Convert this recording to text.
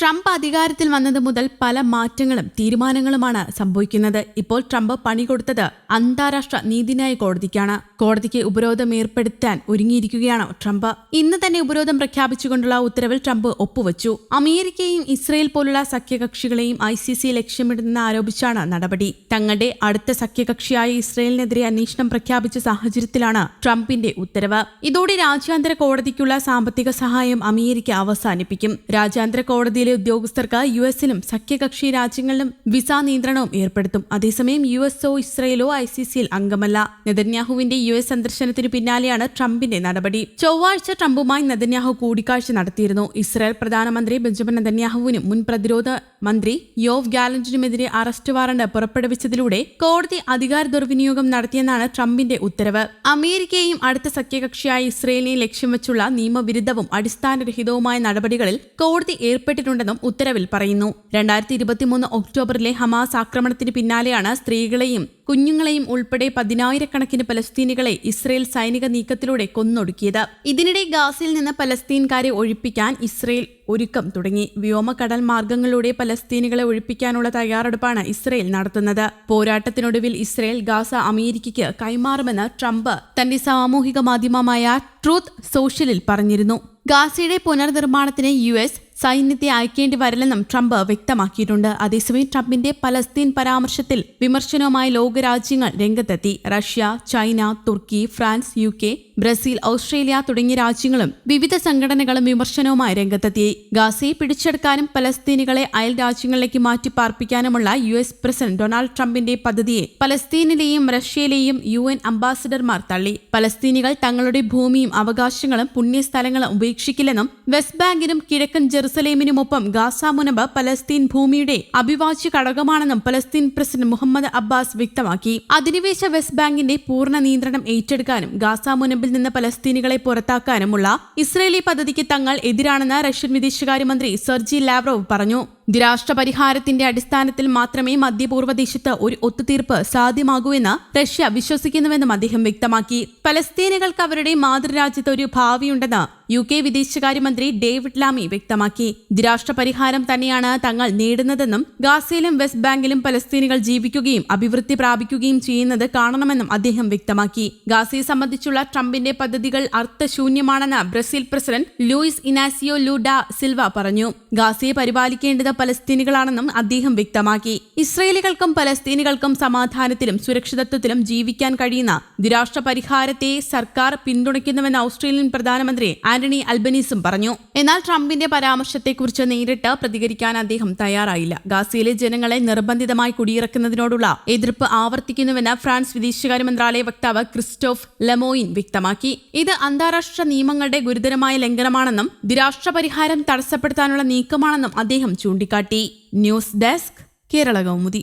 Trump അധികാരത്തിൽ വന്നത് മുതൽ പല മാറ്റങ്ങളും തീരുമാനങ്ങളുമാണ് സംഭവിക്കുന്നത്. ഇപ്പോൾ ട്രംപ് പണി കൊടുത്തത് അന്താരാഷ്ട്ര നീതിന്യായ കോടതിക്കാണ്. കോടതിക്ക് ഉപരോധം ഏർപ്പെടുത്താൻ ഒരുങ്ങിയിരിക്കുകയാണ് ട്രംപ്. ഇന്ന് തന്നെ ഉപരോധം പ്രഖ്യാപിച്ചുകൊണ്ടുള്ള ഉത്തരവിൽ ട്രംപ് ഒപ്പുവച്ചു. അമേരിക്കയും ഇസ്രയേൽ പോലുള്ള സഖ്യകക്ഷികളെയും ഐ സി സി ലക്ഷ്യമിടുന്നെന്ന് ആരോപിച്ചാണ് നടപടി. തങ്ങളുടെ അടുത്ത സഖ്യകക്ഷിയായ ഇസ്രയേലിനെതിരെ അന്വേഷണം പ്രഖ്യാപിച്ച സാഹചര്യത്തിലാണ് ട്രംപിന്റെ ഉത്തരവ്. ഇതോടെ രാജ്യാന്തര കോടതിക്കുള്ള സാമ്പത്തിക സഹായം അമേരിക്ക അവസാനിപ്പിക്കും. രാജ്യാന്തര കോടതിയിലെ ഉദ്യോഗസ്ഥർക്ക് യു എസിലും സഖ്യകക്ഷി രാജ്യങ്ങളിലും വിസ നിയന്ത്രണവും ഏർപ്പെടുത്തും. അതേസമയം യു എസോ ഇസ്രയേലോ ഐ സി സിയിൽ അംഗമല്ല. നെതന്യാഹുവിന്റെ യു എസ് സന്ദർശനത്തിന് പിന്നാലെയാണ് ട്രംപിന്റെ നടപടി. ചൊവ്വാഴ്ച ട്രംപുമായി നെതന്യാഹു കൂടിക്കാഴ്ച നടത്തിയിരുന്നു. ഇസ്രായേൽ പ്രധാനമന്ത്രി ബെഞ്ചമിൻ നെതന്യാഹുവിനും മുൻ പ്രതിരോധ മന്ത്രി യോവ് ഗാലന്റിനുമെതിരെ അറസ്റ്റ് വാറണ്ട് പുറപ്പെടുവിച്ചതിലൂടെ കോടതി അധികാര ദുർവിനിയോഗം നടത്തിയെന്നാണ് ട്രംപിന്റെ ഉത്തരവ്. അമേരിക്കയെയും അടുത്ത സഖ്യകക്ഷിയായ ഇസ്രയേലിനെ ലക്ഷ്യം വെച്ചുള്ള നിയമവിരുദ്ധവും അടിസ്ഥാനരഹിതവുമായ നടപടികളിൽ കോടതി ഏർപ്പെട്ടിട്ടുണ്ടെന്നും ഉത്തരവിൽ പറയുന്നു. രണ്ടായിരത്തി ഇരുപത്തിമൂന്ന് ഒക്ടോബറിലെ ഹമാസ് ആക്രമണത്തിന് പിന്നാലെയാണ് സ്ത്രീകളെയും കുഞ്ഞുങ്ങളെയും ഉൾപ്പെടെ പതിനായിരക്കണക്കിന് പലസ്തീനികളെ ഇസ്രയേൽ സൈനിക നീക്കത്തിലൂടെ കൊന്നൊടുക്കിയത്. ഇതിനിടെ ഗാസയിൽ നിന്ന് പലസ്തീൻകാരെ ഒഴിപ്പിക്കാൻ ഇസ്രയേൽ ഒരുക്കം തുടങ്ങി. വ്യോമകടൽ മാർഗങ്ങളിലൂടെ പലസ്തീനികളെ ഒഴിപ്പിക്കാനുള്ള തയ്യാറെടുപ്പാണ് ഇസ്രയേൽ നടത്തുന്നത്. പോരാട്ടത്തിനൊടുവിൽ ഇസ്രയേൽ ഗാസ അമേരിക്കയ്ക്ക് കൈമാറുമെന്ന് ട്രംപ് തന്റെ സാമൂഹിക മാധ്യമമായ ട്രൂത്ത് സോഷ്യലിൽ പറഞ്ഞിരുന്നു. ഗാസയുടെ പുനർനിർമ്മാണത്തിന് യു എസ് സൈന്യത്തെ അയക്കേണ്ടി വരില്ലെന്നും ട്രംപ് വ്യക്തമാക്കിയിട്ടുണ്ട്. അതേസമയം ട്രംപിന്റെ പലസ്തീൻ പരാമർശത്തിൽ വിമർശനവുമായി ലോകരാജ്യങ്ങൾ രംഗത്തെത്തി. Russia China Turkey France U K Brazil Australia തുടങ്ങിയ രാജ്യങ്ങളും വിവിധ സംഘടനകളും വിമർശനവുമായി രംഗത്തെത്തി. ഗാസയെ പിടിച്ചെടുക്കാനും പലസ്തീനികളെ അയൽ രാജ്യങ്ങളിലേക്ക് മാറ്റി പാർപ്പിക്കാനുമുള്ള യു എസ് പ്രസിഡന്റ് ഡൊണാൾഡ് ട്രംപിന്റെ പദ്ധതിയെ പലസ്തീനിലെയും റഷ്യയിലെയും യു എൻ അംബാസിഡർമാർ തള്ളി. പലസ്തീനികൾ തങ്ങളുടെ ഭൂമിയും അവകാശങ്ങളും പുണ്യസ്ഥലങ്ങളും ഉപേക്ഷിക്കില്ലെന്നും വെസ്റ്റ് ബാങ്കിനും കിഴക്കൻ ജെറുസലേമിനുമൊപ്പം ഗാസ മുനമ്പ് പലസ്തീൻ ഭൂമിയുടെ അവിഭാജ്യ ഘടകമാണെന്നും പലസ്തീൻ പ്രസിഡന്റ് മുഹമ്മദ് അബ്ബാസ് വ്യക്തമാക്കി. അധിനിവേശ വെസ്റ്റ് ബാങ്കിന്റെ പൂർണ നിയന്ത്രണം ഏറ്റെടുക്കാനും ഗാസ മുനമ്പിൽ നിന്ന് പലസ്തീനികളെ പുറത്താക്കാനുമുള്ള ഇസ്രയേലി പദ്ധതിക്ക് തങ്ങൾ എതിരാണെന്ന് റഷ്യൻ വിദേശകാര്യമന്ത്രി സെർജി ലാവ്റോവ് പറഞ്ഞു. ദ്വിരാഷ്ട്ര പരിഹാരത്തിന്റെ അടിസ്ഥാനത്തിൽ മാത്രമേ മധ്യപൂർവ ദേശത്ത് ഒരു ഒത്തുതീർപ്പ് സാധ്യമാകൂ എന്ന് റഷ്യ വിശ്വസിക്കുന്നുവെന്നും അദ്ദേഹം വ്യക്തമാക്കി. പലസ്തീനുകൾക്ക് അവരുടെ മാതൃരാജ്യത്ത് ഒരു ഭാവിയുണ്ടെന്ന് യു കെ വിദേശകാര്യമന്ത്രി ഡേവിഡ് ലാമി വ്യക്തമാക്കി. ദ്വിരാഷ്ട്ര പരിഹാരം തന്നെയാണ് തങ്ങൾ നേടുന്നതെന്നും ഗാസയിലും വെസ്റ്റ് ബാങ്കിലും പലസ്തീനുകൾ ജീവിക്കുകയും അഭിവൃദ്ധി പ്രാപിക്കുകയും ചെയ്യുന്നത് കാണണമെന്നും അദ്ദേഹം വ്യക്തമാക്കി. ഗാസയെ സംബന്ധിച്ചുള്ള ട്രംപിന്റെ പദ്ധതികൾ അർത്ഥശൂന്യമാണെന്ന് Brazil president Luis Inacio Lula Silva പറഞ്ഞു. ഗാസയെ പരിപാലിക്കേണ്ടത് പലസ്തീനികളാണെന്നും അദ്ദേഹം വ്യക്തമാക്കി. ഇസ്രയേലികൾക്കും പലസ്തീനികൾക്കും സമാധാനത്തിലും സുരക്ഷിതത്വത്തിലും ജീവിക്കാൻ കഴിയുന്ന ദ്വിരാഷ്ട്ര പരിഹാരത്തെ സർക്കാർ പിന്തുണയ്ക്കുന്നുവെന്ന് ഓസ്ട്രേലിയൻ പ്രധാനമന്ത്രി ആന്റണി അൽബനീസും പറഞ്ഞു. എന്നാൽ ട്രംപിന്റെ പരാമർശത്തെക്കുറിച്ച് നേരിട്ട് പ്രതികരിക്കാൻ അദ്ദേഹം തയ്യാറായില്ല. ഗാസയിലെ ജനങ്ങളെ നിർബന്ധിതമായി കുടിയിറക്കുന്നതിനോടുള്ള എതിർപ്പ് ആവർത്തിക്കുന്നുവെന്ന് ഫ്രാൻസ് വിദേശകാര്യ മന്ത്രാലയ വക്താവ് ക്രിസ്റ്റോഫ് ലെമോയിൻ വ്യക്തമാക്കി. ഇത് അന്താരാഷ്ട്ര നിയമങ്ങളുടെ ഗുരുതരമായ ലംഘനമാണെന്നും ദ്വിരാഷ്ട്ര പരിഹാരം തടസ്സപ്പെടുത്താനുള്ള നീക്കമാണെന്നും അദ്ദേഹം ചൂണ്ടിക്കാട്ടി ന്യൂസ് ഡെസ്ക് കേരള കൗമുദി